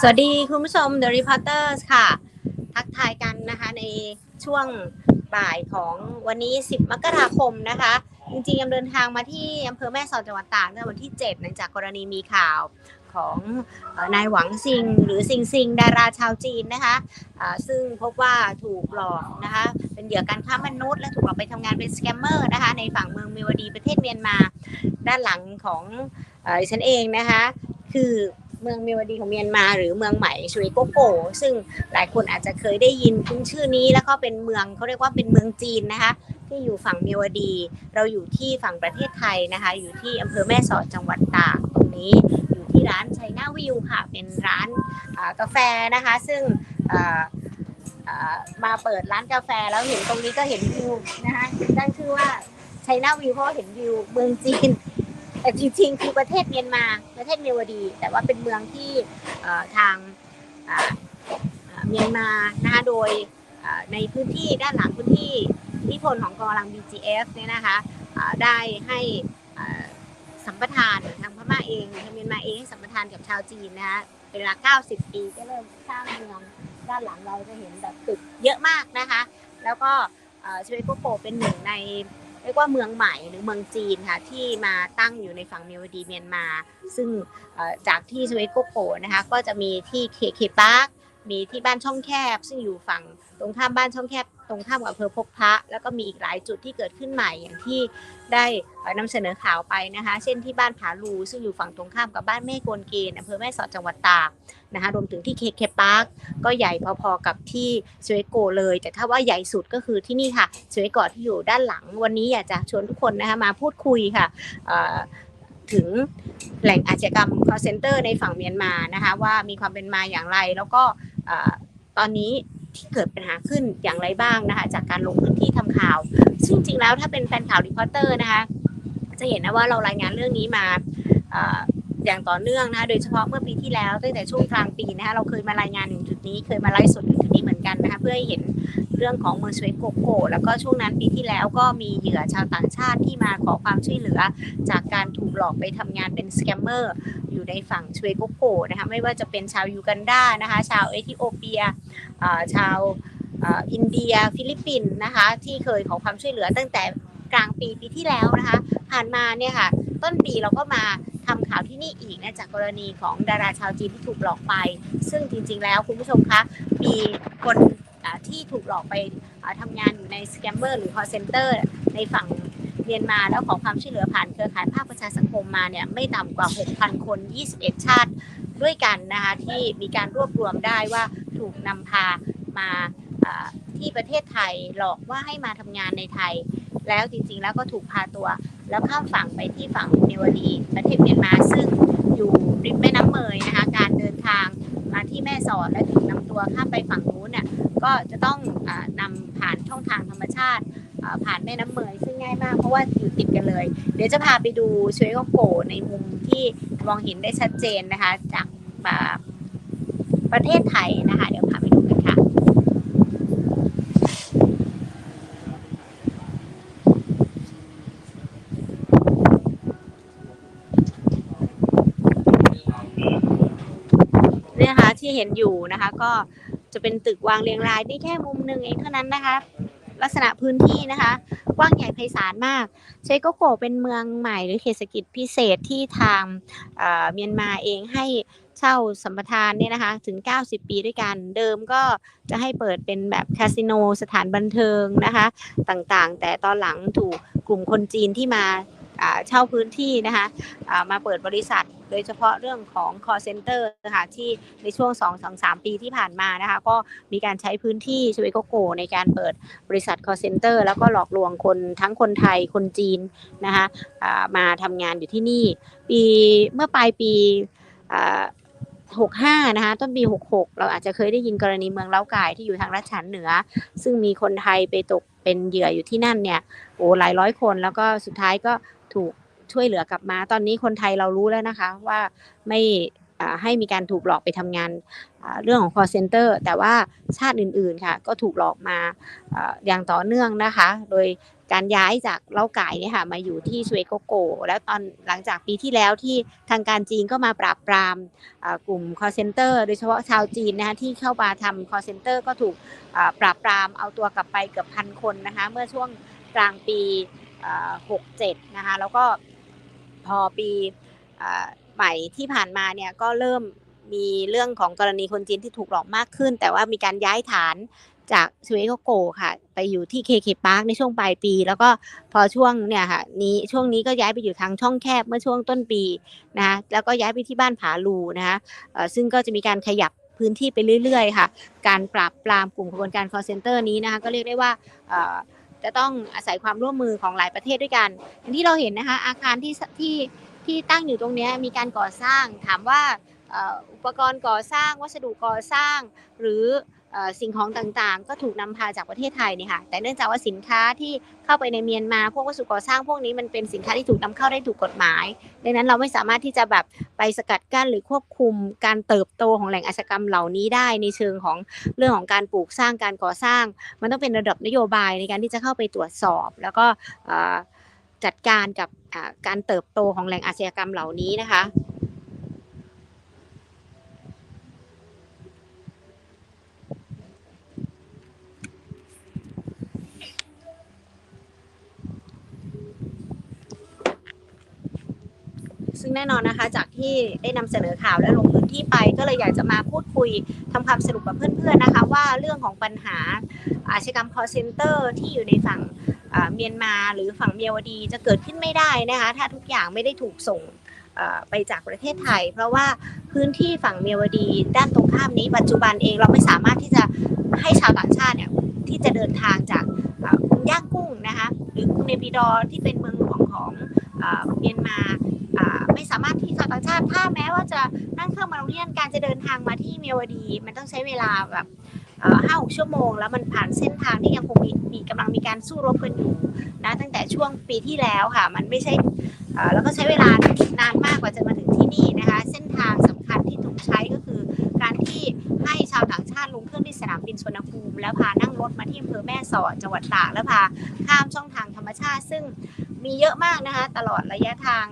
สวัสดีคุณผู้ชม The Reporters ค่ะ ทักทายกันนะคะในช่วงบ่ายของวันนี้ 10 มกราคมนะคะ จริงๆยำเดินทางมาที่อำเภอแม่สอดจังหวัดตากในวันที่ 7 หลังจากกรณีมีข่าวของนายหวังซิง หรือซิงซิงดาราชาวจีนนะคะซึ่งพบว่าถูกหลอกนะคะเป็นเหยื่อการค้ามนุษย์ และถูกหลอกไปทำงานเป็นสแกมเมอร์นะคะในฝั่งเมืองเมีวดีประเทศเมียนมา ด้านหลังของเอ่อดิฉันเองนะคะคือ เมืองเมียวดีของเมียนมา หรือเมืองใหม่ชวยโกโกซึ่งหลายคนอาจจะเคยได้ยินคุ้นชื่อนี้แล้วก็เป็นเมืองเขาเรียกว่าเป็นเมืองจีนนะคะที่อยู่ฝั่งเมียวดี เราอยู่ที่ฝั่งประเทศไทยนะคะ อยู่ที่อำเภอแม่สอดจังหวัดตากตรงนี้ อยู่ที่ร้านไชน่าวิวค่ะ เป็นร้านกาแฟนะคะ ซึ่งมาเปิดร้านกาแฟแล้วเห็นตรงนี้ก็เห็นวิวนะคะตั้งชื่อว่าไชน่าวิวเพราะเห็นวิวเมืองจีน แต่จริงๆคือประเทศเมียนมาประเทศเมียวดี แต่ว่าเป็นเมืองที่ทางเมียนมานะคะโดยในพื้นที่ด้านหลังพื้นที่อิทธิพลของกองกำลัง BGF เนี่ยนะคะได้ให้สัมปทานทางพม่าเองทางเมียนมาเองให้สัมปทานกับชาวจีนนะคะเป็นเวลา 90 ปีก็เริ่มสร้างเมืองด้านหลังเราจะเห็นแบบตึกเยอะมากนะคะ แล้วก็เชเวโกโปเป็นหนึ่งใน รียกว่าเมืองใหม่หรือเมืองจีนค่ะที่มาตั้งอยู่ในฝั่งเมียวดีเมียนมา ซึ่งจากที่สวตโกโปนะคะก็จะมีที่เคเคปาร์คมีที่บ้านช่องแคบ ซึ่งอยู่ฝั่งตรงข้ามบ้านช่องแคบ ตรงข้ามกับอำเภอพบพระ แล้วก็มีอีกหลายจุดที่เกิดขึ้นใหม่อย่างที่ได้เอ่อนำเสนอข่าวไปนะคะ เช่นที่บ้านผาลูซึ่งอยู่ฝั่งตรงข้ามกับบ้านแม่โกนเกณฑ์อำเภอแม่สอดจังหวัดตากนะคะรวมถึงที่เคเคปาร์คก็ใหญ่พอๆกับที่สเวโกเลย แต่ถ้าว่าใหญ่สุดก็คือที่นี่ค่ะสวโกที่อยู่ด้านหลัง วันนี้อยากจะชวนทุกคนนะคะมาพูดคุยค่ะถึงแหล่งอาชญากรรม call center ในฝั่งเมียนมานะคะว่ามีความเป็นมาอย่างไรแล้วก็ตอนนี้ ที่เกิดปัญหาขึ้นอย่างไรบ้างนะคะ จากการลงพื้นที่ทำข่าว ซึ่งจริงๆแล้วถ้าเป็นแฟนข่าวรีพอร์เตอร์นะคะ จะเห็นนะว่าเรารายงานเรื่องนี้มาอย่างต่อเนื่องนะคะโดยเฉพาะเมื่อปีที่แล้วตั้งแต่ช่วงกลางปีนะคะเราเคยมารายงานถึงจุดนี้เคยมาไลฟ์สดถึงจุดนี้เหมือนกันนะคะเพื่อให้เห็น เรื่องของเมืองสเวตโกโกแล้วก็ช่วงนั้นปีที่แล้วก็มีเหยื่อชาวต่างชาติที่มาขอความช่วยเหลือ จากการถูกหลอกไปทำงานเป็นสแกมเมอร์อยู่ในฝั่งสเวตโกโกนะคะไม่ว่าจะเป็นชาวยูกันดานะคะชาวเอธิโอเปียชาวอินเดียฟิลิปปินส์นะคะที่เคยขอความช่วยเหลือตั้งแต่กลางปีปีที่แล้วนะคะผ่านมาเนี่ยค่ะต้นปีเราก็มาทำข่าวที่นี่อีกนะจากกรณีของดาราชาวจีนที่ถูกหลอกไป ซึ่งจริง ๆ แล้วคุณผู้ชมคะมีคน ที่ถูกหลอกไปอ่าทำงานอยู่ในสแกมเมอร์หรือ call center ในฝั่งเมียนมาแล้วขอความช่วยเหลือผ่านเครือข่ายภาคประชาสังคมมาเนี่ยไม่ต่ำกว่า 6,000 คน 21 ชาติด้วยกันนะคะที่มีการรวบรวมได้ว่าถูกนำพามาที่ประเทศไทยหลอกว่าให้มาทำงานในไทย แล้วจริงๆแล้วก็ถูกพาตัว แล้วข้ามฝั่งไปที่ฝั่งเมวดีประเทศเมียนมาซึ่งอยู่ริมแม่น้ำเมยนะคะการเดินทางมาที่แม่สอดและถึงนำตัวข้ามไปฝั่งนู ก็จะต้องอานำผ่านช่องทางธรรมชาติ ผ่านแม่น้ำเมยซึ่งง่ายมากเพราะว่าอยู่ติดกันเลย เดี๋ยวจะพาไปดูชวยโกโกในมุมที่มองเห็นได้ชัดเจนนะคะ จากประเทศไทยนะคะ เดี๋ยวพาไปดูกันค่ะเนี่ยนะคะที่เห็นอยู่นะคะก็ จะเป็นตึกวางเรียงรายนี่แค่มุมหนึ่งเองเท่านั้นนะคะ ลักษณะพื้นที่นะคะกว้างใหญ่ไพศาลมากเชโกโกเป็นเมืองใหม่หรือเขตเศรษฐกิจพิเศษที่ทางเเมียนมาเองให้เช่าสัมปทานเนี่ยนะคะถึง 90 ปีด้วยกัน เดิมก็จะให้เปิดเป็นแบบคาสิโนสถานบันเทิงนะคะต่างๆ แต่ตอนหลังถูกกลุ่มคนจีนที่มา เช่าพื้นที่นะคะมาเปิดบริษัท โดยเฉพาะเรื่องของ call center นะคะที่ในช่วง2 2 3 ปีที่ผ่านมานะคะก็มีการใช้พื้นที่ชเวโกโก ในการเปิดบริษัท call center แล้วก็หลอกลวงคนทั้งคนไทยคนจีนนะคะมาทำงานอยู่ที่นี่ ปีเมื่อปลายปีอ่า65นะคะต้นปี66เราอาจจะเคยได้ยินกรณีเมืองเล้าก่ายที่อยู่ทางรัชฉานเหนือ ซึ่งมีคนไทยไปตกเป็นเหยื่ออยู่ที่นั่นเนี่ยโอ้หลายร้อยคนแล้วก็สุดท้ายก็ ถูกช่วยเหลือกลับมา ตอนนี้คนไทยเรารู้แล้วนะคะว่าไม่ให้มีการถูกหลอกไปทำงานเรื่องของ call center แต่ว่าชาติอื่นๆค่ะก็ถูกหลอกมาอย่างต่อเนื่องนะคะ โดยการย้ายจากเล้าไก่เนี่ยค่ะมาอยู่ที่สเวโกโก แล้วตอนหลังจากปีที่แล้วที่ทางการจีนก็มาปราบปรามกลุ่ม call center โดยเฉพาะชาวจีนนะคะที่เข้ามาทำ call center ก็ถูกปราบปรามเอาตัวกลับไปเกือบพันคนนะคะเมื่อช่วงกลางปี อ่า67นะคะแล้วก็พอปีอใหม่ที่ผ่านมาเนี่ยก็เริ่มมีเรื่องของกรณีคนจีนที่ถูกหลอกมากขึ้น แต่ว่ามีการย้ายฐานจากสเวโกโกค่ะ ไปอยู่ที่เคเคพาร์คในช่วงปลายปี แล้วก็พอช่วงเนี่ยค่ะนี้ช่วงนี้ก็ย้ายไปอยู่ทางช่องแคบเมื่อช่วงต้นปีนะคะแล้วก็ย้ายไปที่บ้านผาลูนะคะซึ่งก็จะมีการขยับพื้นที่ไปเรื่อย ๆ ค่ะ การปราบปรามกลุ่มขบวนการ call center นี้นะคะก็เรียกได้ว่า จะต้องอาศัยความร่วมมือของหลายประเทศด้วยกันอย่างที่เราเห็นนะคะอาคารที่ที่ที่ตั้งอยู่ตรงนี้มีการก่อสร้างถามว่าอุปกรณ์ก่อสร้างวัสดุก่อสร้างหรือ สิ่งของต่างๆ ก็ถูกนำพาจากประเทศไทยเนี่ยค่ะแต่เนื่องจากว่าสินค้าที่เข้าไปในเมียนมาพวกวัสดุก่อสร้างพวกนี้มันเป็นสินค้าที่ถูกนำเข้าได้ถูกกฎหมาย ดังนั้นเราไม่สามารถที่จะแบบไปสกัดกั้นหรือควบคุมการเติบโตของแหล่งอาชกรรมเหล่านี้ได้ในเชิงของเรื่องของการปลูกสร้างการก่อสร้าง มันต้องเป็นระดับนโยบายในการที่จะเข้าไปตรวจสอบ แล้วก็จัดการกับการเติบโตของแหล่งอาชญากรรมเหล่านี้นะคะ ซึ่งแน่นอนนะคะ จากที่ได้นำเสนอข่าวและลงพื้นที่ไป ก็เลยอยากจะมาพูดคุยทำความสรุปกับเพื่อนๆนะคะ ว่าเรื่องของปัญหาอาชญากรรม call center ที่อยู่ในฝั่งเมียนมาหรือฝั่งเมียวดีจะเกิดขึ้นไม่ได้นะคะ ถ้าทุกอย่างไม่ได้ถูกส่งไปจากประเทศไทย เพราะว่าพื้นที่ฝั่งเมียวดี ด้านตรงข้ามนี้ปัจจุบันเองเราไม่สามารถที่จะให้ชาวต่างชาติเนี่ยที่จะเดินทางจากย่างกุ้งนะคะหรือกรุงเนปิดอร์ที่เป็นเมืองหลวงของเมียนมา ไม่สามารถที่ชาวต่างชาติถ้าแม้ว่าจะนั่งเครื่องมาโรงเรียนการจะเดินทางมาที่เมียวดี มันต้องใช้เวลาแบบห้าหกชั่วโมง แล้วมันผ่านเส้นทางที่ยังคงมีมีกำลังมีการสู้รบกันอยู่นะตั้งแต่ช่วงปีที่แล้วค่ะ มันไม่ใช่แล้วก็ใช้เวลานานมากกว่าจะมาถึงที่นี่นะคะ เส้นทางสำคัญที่ถูกใช้ก็คือการที่ให้ชาวต่างชาติลงเครื่องที่สนามบินสุวรรณภูมิ แล้วพานั่งรถมาที่อำเภอแม่สอดจังหวัดตากแล้วพาข้ามช่องทางธรรมชาติ ซึ่งมีเยอะมากนะคะ ตลอดระยะทาง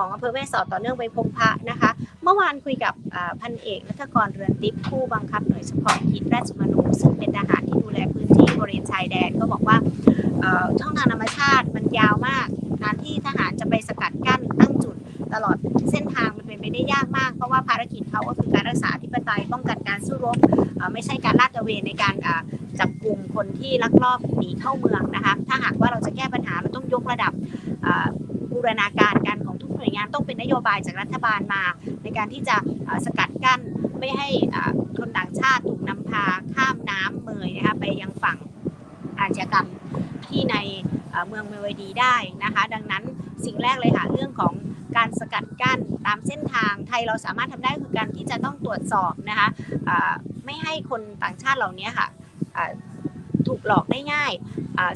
ของอำเภอแม่สอดต่อเนื่องไปพบพระนะคะ เมื่อวานคุยกับพันเอกนัทกรเรือนทิพ์ผู้บังคับหน่วยเฉพาะกิจราชมนูซึ่งเป็นทหารที่ดูแลพื้นที่บริเวณชายแดนก็บอกว่าช่องทางธรรมชาติมันยาวมาก การที่ทหารจะไปสกัดกั้นตั้งจุดตลอดเส้นทางมันเป็นไปได้ยากมาก เพราะว่าภารกิจเขาก็คือการรักษาธิปไตยป้องกันการสู้รบเอ่อไม่ใช่การลาดตระเวนในการจับกลุ่มคนที่ลักลอบหนีเข้าเมืองนะคะถ้าหากว่าเราจะแก้ปัญหาเราต้องยกระดับ บูรณาการกันของทุกหน่วยงานต้องเป็นนโยบายจากรัฐบาลมา ในการที่จะสกัดกั้นไม่ให้คนต่างชาติถูกนำพาข้ามน้ำเมยนะคะไปยังฝั่งอาชญากรรมที่ในเมืองเมวดีได้นะคะ ดังนั้นสิ่งแรกเลยค่ะเรื่องของการสกัดกั้นตามเส้นทางไทยเราสามารถทำได้คือการที่จะต้องตรวจสอบนะคะไม่ให้คนต่างชาติเหล่านี้ค่ะ ถูกหลอกได้ง่าย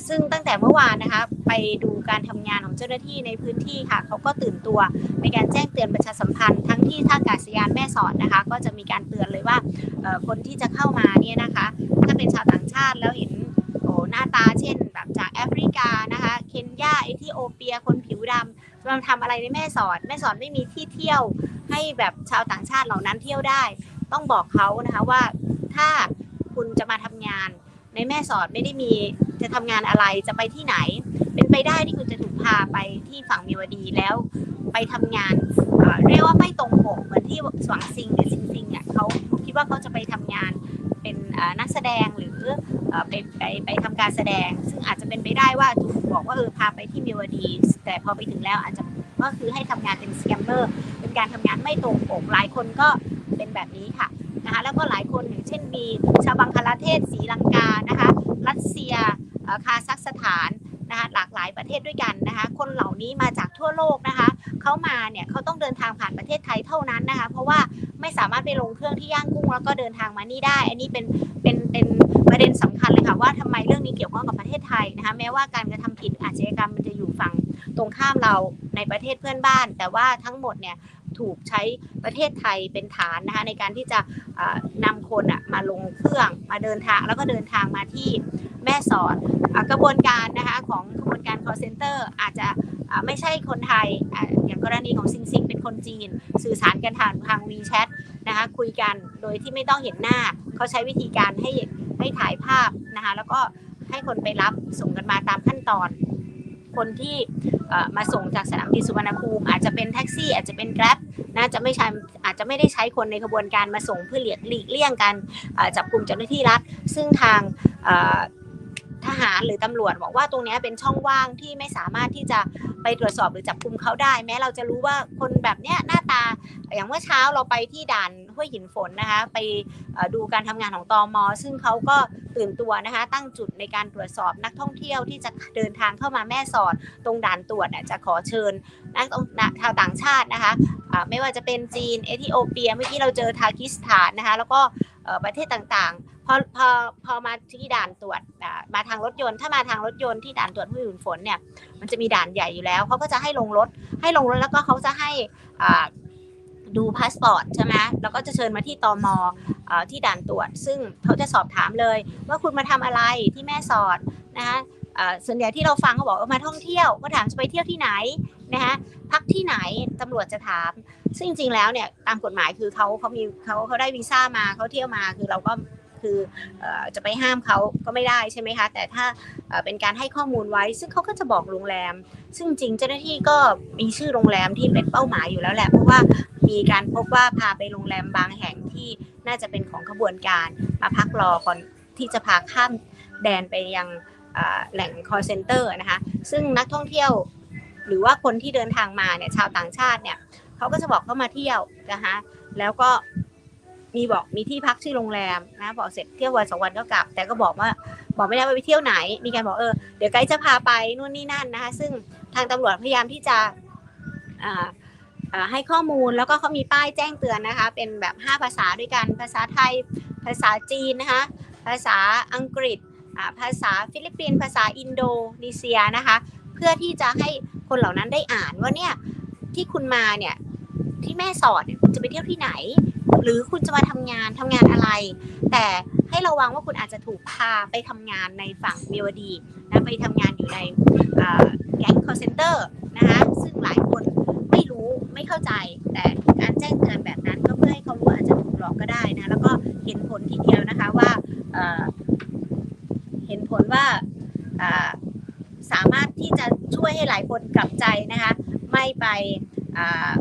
ซึ่งตั้งแต่เมื่อวานนะคะไปดูการทำงานของเจ้าหน้าที่ในพื้นที่ค่ะเขาก็ตื่นตัวในการแจ้งเตือนประชาสัมพันธ์ทั้งที่ท่าอากาศยานแม่สอดนะคะ ก็จะมีการเตือนเลยว่าคนที่จะเข้ามาเนี่ยนะคะถ้าเป็นชาวต่างชาติแล้วเห็นโอ้หน้าตาเช่น แบบจากแอฟริกานะคะเคนยาเอธิโอเปียคนผิวดำมาทำอะไรในแม่สอด แม่สอดไม่มีที่เที่ยวให้แบบชาวต่างชาติเหล่านั้นเที่ยวได้ ต้องบอกเขานะคะว่าถ้าคุณจะมาทำงาน ในแม่สอดไม่ได้มีจะทำงานอะไรจะไปที่ไหน เป็นไปได้ที่คุณจะถูกพาไปที่ฝั่งมีวดีแล้วไปทำงานเรียกว่าไม่ตรงปกเหมือนที่สวังซิงหรือซิงซิงเนี่ยเขาเขาคิดว่าเขาจะไปทำงานเป็นนักแสดงหรือไปไปไปทำการแสดง ซึ่งอาจจะเป็นไปได้ว่าถูกบอกว่าเออพาไปที่มีวดี แต่พอไปถึงแล้วอาจจะก็คือให้ทำงานเป็นสแกมเมอร์เป็นการทำงานไม่ตรงปกหลายคนก็เป็นแบบนี้ค่ะ นะคะแล้วก็หลายคนอย่างเช่นมีชาวบังคลาเทศศรีลังกานะคะรัสเซียคาซัคสถานนะคะหลากหลายประเทศด้วยกันนะคะคนเหล่านี้มาจากทั่วโลกนะคะเขามาเนี่ยเขาต้องเดินทางผ่านประเทศไทยเท่านั้นนะคะเพราะว่าไม่สามารถไปลงเครื่องที่ย่างกุ้งแล้วก็เดินทางมานี่ได้ อันนี้เป็นเป็นเป็นประเด็นสำคัญเลยค่ะว่าทำไมเรื่องนี้เกี่ยวข้องกับประเทศไทยนะคะแม้ว่าการกระทำผิดอาชญากรรมมันจะอยู่ฝั่งตรงข้ามเราในประเทศเพื่อนบ้าน แต่ว่าทั้งหมดเนี่ย ถูกใช้ประเทศไทยเป็นฐานนะคะในการที่จะอ่านำคนมาลงเครื่องมาเดินทาง แล้วก็เดินทางมาที่แม่สอดกระบวนการนะคะของกระบวนการ call center อาจจะไม่ใช่คนไทยอะอย่างกรณีของซิงซิงเป็นคนจีน สื่อสารกันทางทาง WeChat นะคะคุยกันโดยที่ไม่ต้องเห็นหน้า เขาใช้วิธีการให้ให้ถ่ายภาพนะคะแล้วก็ให้คนไปรับส่งกันมาตามขั้นตอน คนที่มาส่งจากสนามบินสุวรรณภูมิอาจจะเป็นแท็กซี่อาจจะเป็นแกร็บนะจะไม่ใช่อาจจะไม่ได้ใช้คนในขบวนการมาส่งเพื่อหลีกลีเลี่ยงการจับกลุ่มเจ้าหน้าที่รัฐ ซึ่งทาง ทหารหรือตำรวจบอกว่าตรงนี้เป็นช่องว่างที่ไม่สามารถที่จะไปตรวจสอบหรือจับกลุ่มเขาได้ แม้เราจะรู้ว่าคนแบบเนี้ยหน้าตาอย่างเมื่อเช้าเราไปที่ด่านห้วยหินฝนนะคะ ไปดูการทำงานของตอมอซึ่งเขาก็ตื่นตัวนะคะ ตั้งจุดในการตรวจสอบนักท่องเที่ยวที่จะเดินทางเข้ามาแม่สอด ตรงด่านตรวจเนี่ยจะขอเชิญนักชาวต่างชาตินะคะไม่ว่าจะเป็นจีนเอธิโอเปียเมื่อกี้เราเจอทากิสถานนะคะแล้วก็ประเทศต่างๆ พอพอพอมาที่ด่านตรวจมาทางรถยนต์ ถ้ามาทางรถยนต์ที่ด่านตรวจห้วยหินฝนเนี่ย มันจะมีด่านใหญ่อยู่แล้วเขาก็จะให้ลงรถ ให้ลงรถแล้วก็เขาจะให้อ่าดูพาสปอร์ตใช่ไหมแล้วก็จะเชิญมาที่ตอมอที่ด่านตรวจ ซึ่งเขาจะสอบถามเลย ว่าคุณมาทำอะไรที่แม่สอดนะคะส่วนใหญ่ที่เราฟังเขาบอกว่ามาท่องเที่ยวก็ถามจะไปเที่ยวที่ไหนนะคะพักที่ไหนตำรวจจะถาม ซึ่งจริงๆแล้วเนี่ยตามกฎหมายคือเขาเขามีเขาเขาได้วีซ่ามาเขาเที่ยวมาคือเราก็ คือจะไปห้ามเขาก็ไม่ได้ใช่ไหมคะ แต่ถ้าเป็นการให้ข้อมูลไว้ ซึ่งเขาก็จะบอกโรงแรม ซึ่งจริงเจ้าหน้าที่ก็มีชื่อโรงแรมที่เป็นเป้าหมายอยู่แล้วแหละ เพราะว่ามีการพบว่าพาไปโรงแรมบางแห่งที่น่าจะเป็นของขบวนการมาพักรอก่อนที่จะพาข้ามแดนไปยังแหล่ง call center นะคะ ซึ่งนักท่องเที่ยว หรือว่าคนที่เดินทางมาเนี่ยชาวต่างชาติเนี่ยเขาก็จะบอกเขามาเที่ยวนะคะแล้วก็ มีบอกมีที่พักชื่อโรงแรมนะบอกเสร็จเที่ยววันสองวันก็กลับ แต่ก็บอกว่าบอกไม่ได้ว่าไปเที่ยวไหน มีการบอกเออเดี๋ยวไกด์จะพาไปนู่นนี่นั่นนะคะซึ่งทางตำรวจพยายามที่จะให้ข้อมูลแล้วก็เขามีป้ายแจ้งเตือนนะคะ เป็นแบบ 5 ภาษาด้วยกันภาษาไทย ภาษาจีนนะคะภาษาอังกฤษภาษาฟิลิปปินส์ภาษาอินโดนีเซียนะคะเพื่อที่จะให้คนเหล่านั้นได้อ่านว่าเนี่ยที่คุณมาเนี่ยที่แม่สอดเนี่ยจะไปเที่ยวที่ไหน หรือคุณจะมาทำงานทำงานอะไร แต่ให้ระวังว่าคุณอาจจะถูกพาไปทำงานในฝั่งเมียวดีนะไปทำงานอยู่ในแก๊งคอร์เซนเตอร์นะคะซึ่งหลายคนไม่รู้ไม่เข้าใจ แต่การแจ้งเตือนแบบนั้นก็เพื่อให้เขารู้อาจจะถูกหลอกก็ได้นะแล้วก็เห็นผลทีเดียวนะคะว่าเห็นผลว่าสามารถที่จะช่วยให้หลายคนกลับใจนะคะไม่ไปอ่า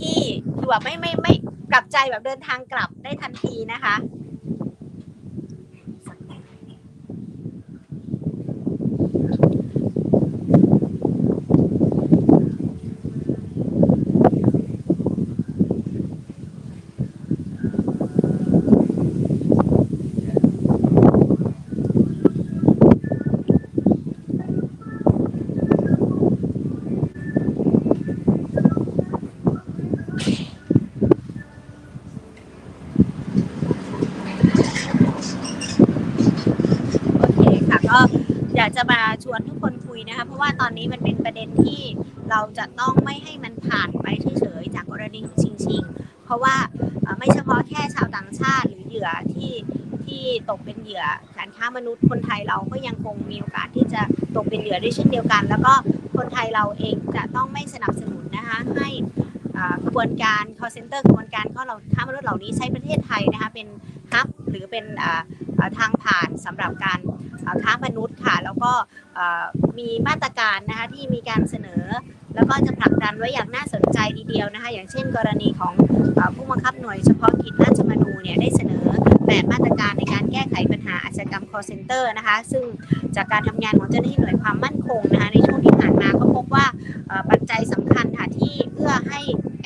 ที่คือ แบบไม่ไม่ไม่กลับใจแบบเดินทางกลับได้ทันทีนะคะ โอเคค่ะก็อยากจะมาชวนทุกคนคุยนะคะ เพ ราะว่าตอนนี้มันเป็นประเด็นที่เราจะต้องไม่ให้มันผ่านไปเฉยๆจากกรณีของชิงชิงเพราะว่าไม่เฉพาะแค่ชาวต่างชาติหรือเหยื่อที่ที่ตกเป็นเหยื่อการค้ามนุษย์คนไทยเราก็ยังคงมีโอกาสที่จะตกเป็นเหยื่อด้วยเช่นเดียวกัน แล้วก็คนไทยเราเองจะต้องไม่สนับสนุนนะคะให้กระบวนการ call center กระบวนการข้อเราค้ามนุษย์เหล่านี้ใช้ประเทศไทยนะคะเป็นฮับหรือเป็น ทางผ่านสำหรับการค้ามนุษย์ค่ะ แล้วก็มีมาตรการนะคะที่มีการเสนอ แล้วก็จะผลักดันไว้อย่างน่าสนใจทีเดียวนะคะ อย่างเช่น กรณีของผู้บังคับหน่วยเฉพาะกิจราชมนูเนี่ยได้เสนอแบบมาตรการในการแก้ไขปัญ หาอาชญากรรม call center นะคะ ซึ่งจากการทำงานของเจ้าหน้าที่หน่วยความมั่นคงนะคะในช่วงที่ผ่านมาก็พบว่าปัจจัยสำคัญค่ะที่เอื้อให้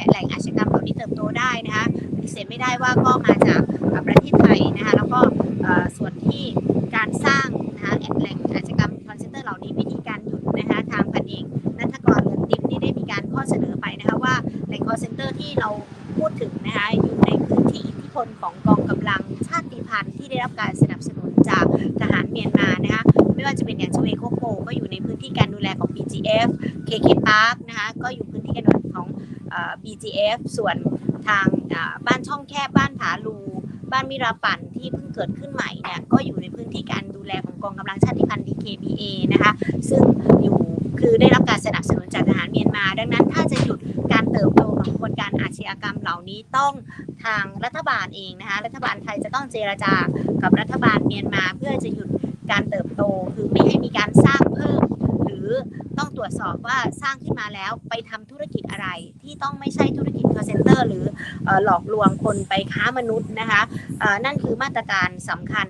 แหล่งอาชญากรรมเหล่านี้เติบโตได้นะคะปฏิเสธไม่ได้ว่าก็มาจากประเทศไทยนะคะแล้วก็ส่วนที่การสร้างนะคะแหล่งอาชญากรรมคอนเซนเตอร์เหล่านี้วิธีการหยุดนะคะทางพันเอกนัทกรเรือนติ๊บนี่ได้มีการข้อเสนอไปนะคะว่าแหล่งคอนเซนเตอร์ที่เรา พูดถึงนะคะอยู่ในพื้นที่อิทธิพลของกองกำลังชาติพันธุ์ที่ได้รับการสนับสนุนจากทหารเมียนมานะคะไม่ว่าจะเป็นอย่างชเวโคโปก็อยู่ในพื้นที่การดูแลของ BGF KK Park นะคะก็อยู่พื้นที่การดูแลของ BGF ส่วนทางบ้านช่องแคบบ้านผาลูบ้านมิราปั่นที่เพิ่งเกิดขึ้นใหม่เนี่ยก็อยู่ในพื้นที่การดูแลของกองกำลังชาติพันธุ์ DKBA นะคะซึ่งอยู่ คือได้รับการสนับสนุนจากทหารเมียนมา ดังนั้นถ้าจะหยุดการเติบโตของกระบวนการอาชญากรรมเหล่านี้ต้องทางรัฐบาลเองนะคะรัฐบาลไทยจะต้องเจรจากับรัฐบาลเมียนมาเพื่อจะหยุดการเติบโตคือไม่ให้มีการสร้างเพิ่ม หรือต้องตรวจสอบว่าสร้างขึ้นมาแล้วไปทำธุรกิจอะไร ที่ต้องไม่ใช่ธุรกิจ call center หรือหลอกลวงคนไปค้ามนุษย์นะคะนั่นคือมาตรการสำคัญ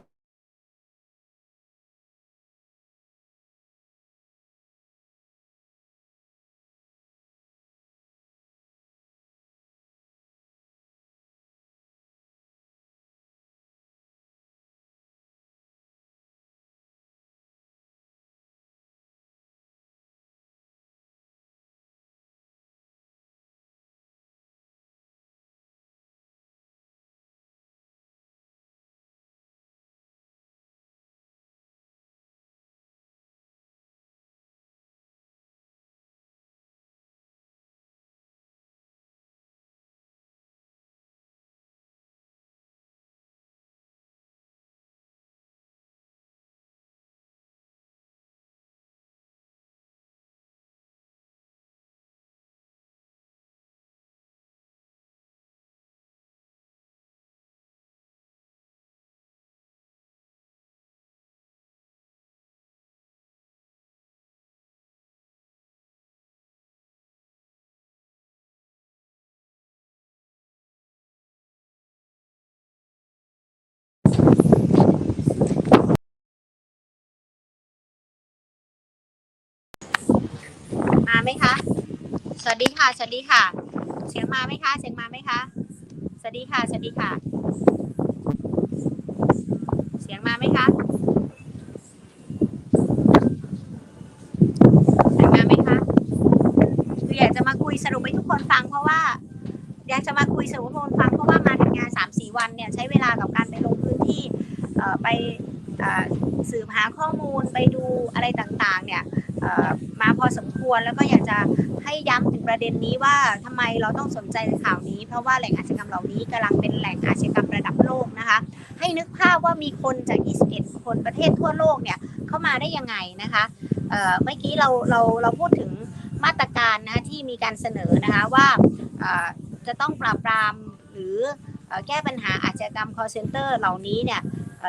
ไหมคะ สวัสดีค่ะ สวัสดีค่ะ เสียงมาไหมคะ เสียงมาไหมคะ สวัสดีค่ะ สวัสดีค่ะ เสียงมาไหมคะ เสียงมาไหมคะ คืออยากจะมาคุยสรุปให้ทุกคนฟังเพราะว่า อยากจะมาคุยสรุปให้ทุกคนฟังเพราะว่ามาทำงานสามสี่วันเนี่ยใช้เวลากับการไปลงพื้นที่ไปสืบหาข้อมูลไปดูอะไรต่างๆ เนี่ยเอ่อมาพอสมค วรแล้วก็อยากจะให้ย้ำถึงประเด็นนี้ว่าทำไมเราต้องสนใจในข่าวนี้ เพราะว่าแหล่งอาชญากรรมเหล่านี้กำลังเป็นแหล่งอาชญากรรมระดับโลกนะคะ ให้นึกภาพว่ามีคนจาก 21 คนประเทศทั่วโลกเนี่ยเข้ามาได้ยังไงนะคะเมื่อกี้เราเราเราพูดถึงมาตรการนะที่มีการเสนอนะคะว่าจะต้องปราบปรามหรือแก้ปัญหาอาชญากรรม call center เหล่านี้เนี่ย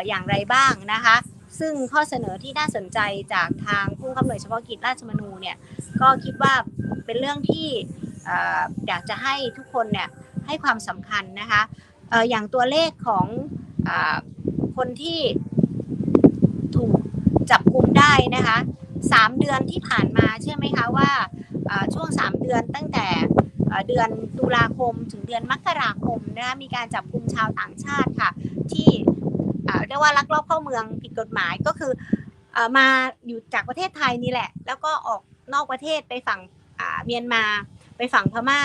อย่างไรบ้างนะคะ ซึ่งข้อเสนอที่น่าสนใจจากทางผู้กำกับหน่วยเฉพาะกิจราชมนูเนี่ยก็คิดว่าเป็นเรื่องที่อยากจะให้ทุกคนเนี่ยให้ความสำคัญนะคะอย่างตัวเลขของอคนที่ถูกจับกุมได้นะคะสามเดือนที่ผ่านมาเชื่อไหมคะว่าช่วงสามเดือนตั้งแต่เอ่อเดือนตุลาคมถึงเดือนมกราคมนะคะมีการจับกุมชาวต่างชาติค่ะ ที่ เรียกว่าลักลอบเข้าเมืองผิดกฎหมายก็คืออมาอยู่จากประเทศไทยนี่แหละ แล้วก็ออกนอกประเทศไปฝั่งเมียนมา ไปฝั่งพม่า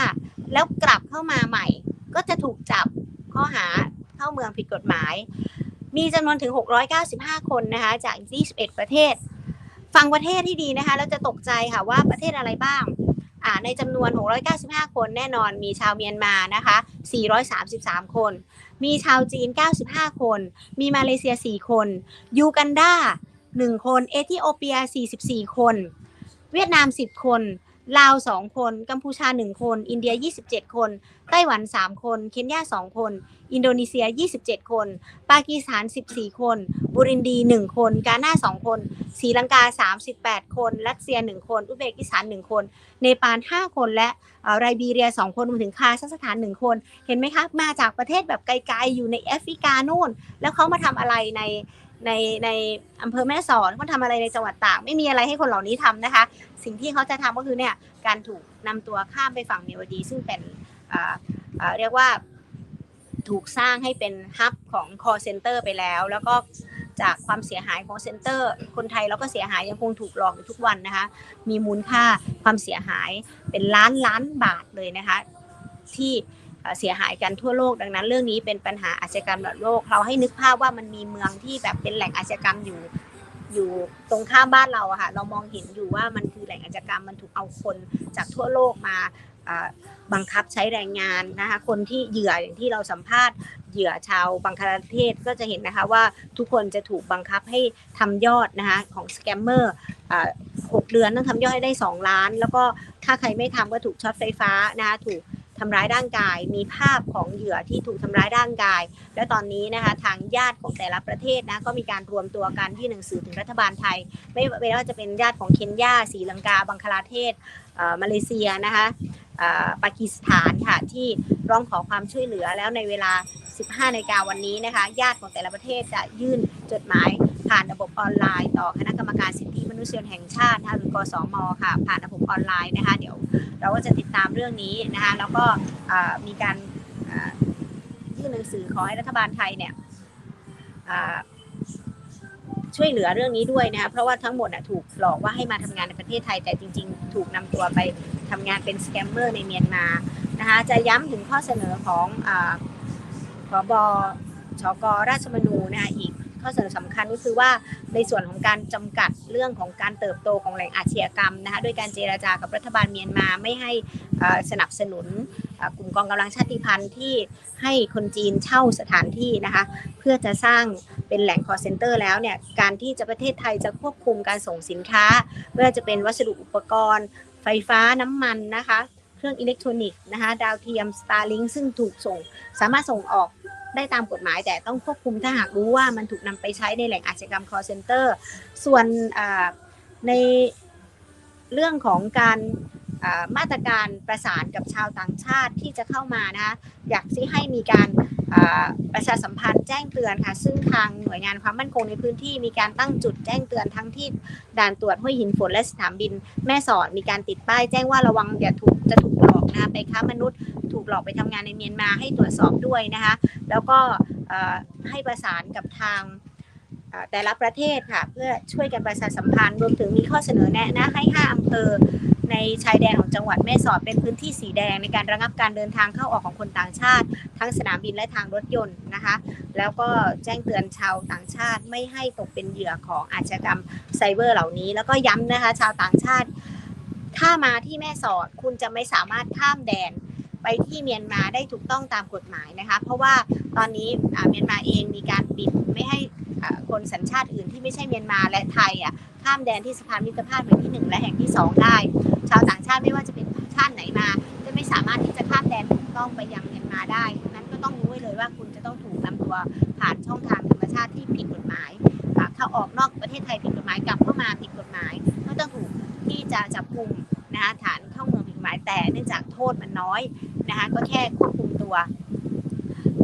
แล้วกลับเข้ามาใหม่ ก็จะถูกจับข้อหาเข้าเมืองผิดกฎหมาย มีจำนวนถึง 695 คนนะคะจาก 21 ประเทศ ฟังประเทศที่ดีนะคะแล้วจะตกใจค่ะว่าประเทศอะไรบ้าง ในจำนวน 695 คนแน่นอนมีชาวเมียนมานะคะ 433 คน มีชาวจีน 95 คน มีมาเลเซีย 4 คน ยูกันดา 1 คน เอธิโอเปีย 44 คน เวียดนาม 10 คน ลาว2คนกัมพูชา1คน อินเดีย 27 คน ไต้หวัน 3 คน เคนยา 2 คน อินโดนีเซีย 27 คน ปากีสถาน 14 คน บุรินดี 1 คน กาหน้า 2 คนศรีลังกา 38 คน รัสเซีย 1 คน อุซเบกิสถาน 1 คน เนปาล 5 คน และไรบีเรีย 2 คนรวมถึงคาซัคสถาน 1 คน เห็นไหมคะ มาจากประเทศแบบไกลๆ อยู่ในแอฟริกานู่น แล้วเขามาทำอะไรใน ในในอำเภอแม่สอดเขาทำอะไรในจังหวัดตากไม่มีอะไรให้คนเหล่านี้ทำนะคะ สิ่งที่เขาจะทำก็คือเนี่ยการถูกนำตัวข้ามไปฝั่งเมียวดี ซึ่งเป็นเรียกว่าถูกสร้างให้เป็นฮับของ call center ไปแล้ว แล้วก็จากความเสียหายของเซ็นเตอร์ คนไทยเราก็เสียหายยังคงถูกหลอกอยู่ทุกวันนะคะ มีมูลค่าความเสียหายเป็นล้านล้านบาทเลยนะคะ ที่ เสียหายกันทั่วโลกดังนั้น เรื่องนี้เป็นปัญหาอาชญากรรมระดับโลก เราให้นึกภาพว่ามันมีเมืองที่แบบเป็นแหล่งอาชญากรรมอยู่ อยู่ตรงข้ามบ้านเราอะค่ะเรามองเห็นอยู่ว่ามันคือแหล่งอาชญากรรมมันถูกเอาคนจากทั่วโลกมาบังคับใช้แรงงานนะคะคนที่เหยื่ออย่างที่เราสัมภาษณ์เหยื่อชาวบังคลาเทศก็จะเห็นนะคะว่าทุกคนจะถูกบังคับให้ทำยอดนะคะของสแกมเมอร์หกเดือนต้องทำยอดให้ได้ 2 ล้าน แล้วก็ถ้าใครไม่ทำก็ถูกช็อตไฟฟ้านะคะถูก ทำร้ายร่างกาย มีภาพของเหยื่อที่ถูกทำร้ายร่างกาย และตอนนี้นะคะทางญาติของแต่ละประเทศนะก็มีการรวมตัวกันที่หนังสือถึงรัฐบาลไทย ไม่ไม่ว่าจะเป็นญาติของเคนยาศรีลังกา บังคลาเทศเมาเลเซียนะคะอ่อปากีสถานค่ะที่ร้องขอความช่วยเหลือแล้วในเวลา 15นาฬิกาวันนี้นะคะญาติของแต่ละประเทศจะยื่นจดหมาย ผ่านระบบออนไลน์ต่อคณะกรรมการสิทธิมนุษยชนแห่งชาตินะคะหรือกสมค่ะ ผ่านระบบออนไลน์นะคะ เดี๋ยวเราก็จะติดตามเรื่องนี้นะคะ แล้วก็มีการยื่นหนังสือขอให้รัฐบาลไทยเนี่ยช่วยเหลือเรื่องนี้ด้วยนะคะเพราะว่าทั้งหมดถูกหลอกว่าให้มาทำงานในประเทศไทย แต่จริง ๆ ถูกนำตัวไปทำงานเป็นสแกมเมอร์ในเมียนมานะคะจะย้ำถึงข้อเสนอของอบชกราชมนูนะคะอีก ข้อเสนอสำคัญก็คือว่าในส่วนของการจำกัดเรื่องของการเติบโตของแหล่งอาชญากรรมนะคะด้วยการเจราจากับรัฐบาลเมียนมาไม่ให้สนับสนุนกลุ่มกองกำลังชาติพันธุ์ที่ให้คนจีนเช่าสถานที่นะคะเพื่อจะสร้างเป็นแหล่งคอร์เซนเตอร์แล้วเนี่ยการที่จะประเทศไทยจะควบคุมการส่งสินค้าไม่ว่าจะเป็นวัสดุอุปกรณ์ ไฟฟ้าน้ำมันนะคะ เครื่องอิเล็กทรอนิกส์นะคะดาวเทียม Starlink ซึ่งถูกส่งสามารถส่งออก ได้ตามกฎหมายแต่ต้องควบคุมถ้าหากรู้ว่ามันถูกนำไปใช้ในแหล่งอาชญากรรม call center ส่วนในเรื่องของการ มาตรการประสานกับชาวต่างชาติที่จะเข้ามานะคะอยากที่ให้มีการประชาสัมพันธ์แจ้งเตือนค่ะ ซึ่งทางหน่วยงานความมั่นคงในพื้นที่มีการตั้งจุดแจ้งเตือนทั้งที่ด่านตรวจห้วยหินฝนและสนามบินแม่สอดมีการติดป้ายแจ้งว่าระวังอย่าถูกจะถูกหลอกนะคะไปค้ามนุษย์ถูกหลอกไปทำงานในเมียนมาให้ตรวจสอบด้วยนะคะแล้วก็ให้ประสานกับทางแต่ละประเทศค่ะเพื่อช่วยกันประชาสัมพันธ์รวมถึงมีข้อเสนอแนะนะให้ 5อำเภอ ในชายแดนของจังหวัดแม่สอดเป็นพื้นที่สีแดงในการระงับการเดินทางเข้าออกของคนต่างชาติ ทั้งสนามบินและทางรถยนต์นะคะ แล้วก็แจ้งเตือนชาวต่างชาติไม่ให้ตกเป็นเหยื่อของอาชญากรรมไซเบอร์เหล่านี้ แล้วก็ย้ำนะคะชาวต่างชาติ ถ้ามาที่แม่สอดคุณจะไม่สามารถข้ามแดนไปที่เมียนมาได้ถูกต้องตามกฎหมายนะคะ เพราะว่าตอนนี้เมียนมาเองมีการปิดไม่ให้ คนสัญชาติอื่นที่ไม่ใช่เมียนมาและไทยอะข้ามแดนที่สะพานมิตรภาพแห่งที่หนึ่งและแห่งที่สองได้ ชาวต่างชาติไม่ว่าจะเป็นชาติไหนมา จะไม่สามารถที่จะข้ามแดนถูกต้องไปยังเมียนมาได้นั้นก็ต้องรู้ไว้เลยว่าคุณจะต้องถูกนำตัวผ่านช่องทางธรรมชาติที่ผิดกฎหมายอ่าเข้าออกนอกประเทศไทยผิดกฎหมายกลับเข้ามาผิดกฎหมาย ก็ต้องถูกที่จะจับกลุ่มนะคะฐานเข้าเมืองผิดกฎหมายแต่เนื่องจากโทษมันน้อยนะคะก็แค่ควบคุมตัว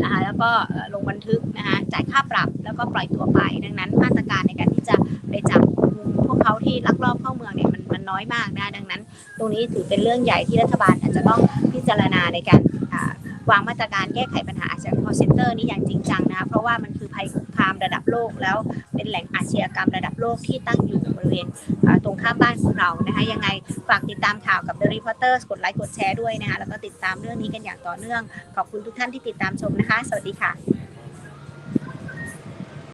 นะคะแล้วก็ลงบันทึกนะคะจ่ายค่าปรับแล้วก็ปล่อยตัวไป ดังนั้นมาตรการในการที่จะไปจับกุมพวกเขาที่ลักลอบเข้าเมืองเนี่ยมันมันน้อยมากนะดังนั้น ตรงนี้ถือเป็นเรื่องใหญ่ที่รัฐบาลอาจจะต้องพิจารณาในการวางมาตรการแก้ไขปัญหาอาชญากรรม call center นี้อย่างจริงจังนะคะเพราะว่ามัน ภัยคุกคามระดับโลก แล้วเป็นแหล่งอาชญากรรมระดับโลกที่ตั้งอยู่บริเวณตรงข้ามบ้านของเรานะคะยังไงฝากติดตามข่าวกับ The Reporters กดไลค์กดแชร์ด้วยนะคะแล้วก็ติดตามเรื่องนี้กันอย่างต่อเนื่อง ขอบคุณทุกท่านที่ติดตามชมนะคะ สวัสดีค่ะ